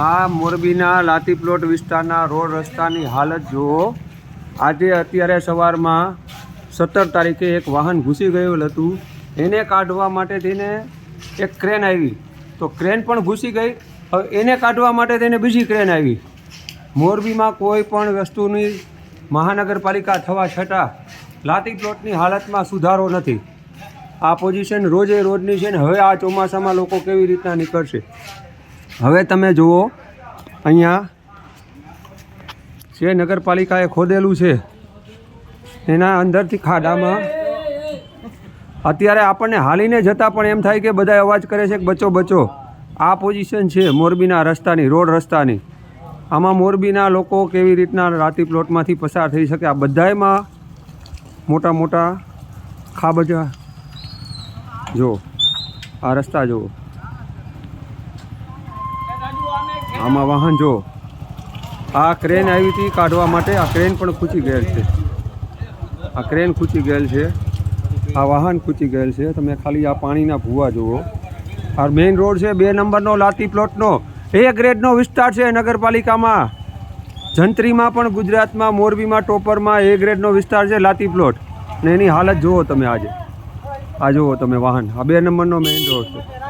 આ મોરબીના લાતી પ્લોટ વિસ્તારના રોડ રસ્તાની હાલત જુઓ. આજે અત્યારે સવારમાં સત્તર તારીખે એક વાહન ઘૂસી ગયેલું હતું. એને કાઢવા માટે થઈને એક ક્રેન આવી. તો ક્રેન પણ ઘૂસી ગઈ. હવે એને કાઢવા માટે થઈને બીજી ક્રેન આવી. મોરબીમાં કોઈ પણ વસ્તુની મહાનગરપાલિકા થવા છતાં લાતી પ્લોટની હાલતમાં સુધારો નથી. આ પોઝિશન રોજે રોજની છે ને હવે આ ચોમાસામાં લોકો કેવી રીતના નીકળશે? હવે તમે જુઓ, અહીંયા જે નગરપાલિકાએ ખોદેલું છે, એના અંદરથી ખાડામાં અત્યારે આપણને હાલીને જતાં પણ એમ થાય કે બધા અવાજ કરે છે કે બચો બચો. આ પોઝિશન છે મોરબીના રસ્તાની, રોડ રસ્તાની. આમાં મોરબીના લોકો કેવી રીતના રાતી પ્લોટમાંથી પસાર થઈ શકે, આ બધાયમાં મોટા મોટા ખાબજા. જો આ રસ્તા જુઓ. આમાં વાહન જો. આ ક્રેન આવી હતી કાઢવા માટે. આ ક્રેન પણ ખૂચી ગયેલ છે. આ ક્રેન ખૂચી ગયેલ છે. આ વાહન ખૂચી ગયેલ છે. તમે ખાલી આ પાણીના ભૂવા જુઓ. આ મેઇન રોડ છે. બે નંબરનો લાતી પ્લોટનો એ ગ્રેડનો વિસ્તાર છે નગરપાલિકામાં. જંત્રીમાં પણ ગુજરાતમાં, મોરબીમાં, ટોપરમાં એ ગ્રેડનો વિસ્તાર છે લાતી પ્લોટ ને એની હાલત જુઓ તમે આજે. આ જુઓ તમે વાહન. આ બે નંબરનો મેઇન રોડ છે.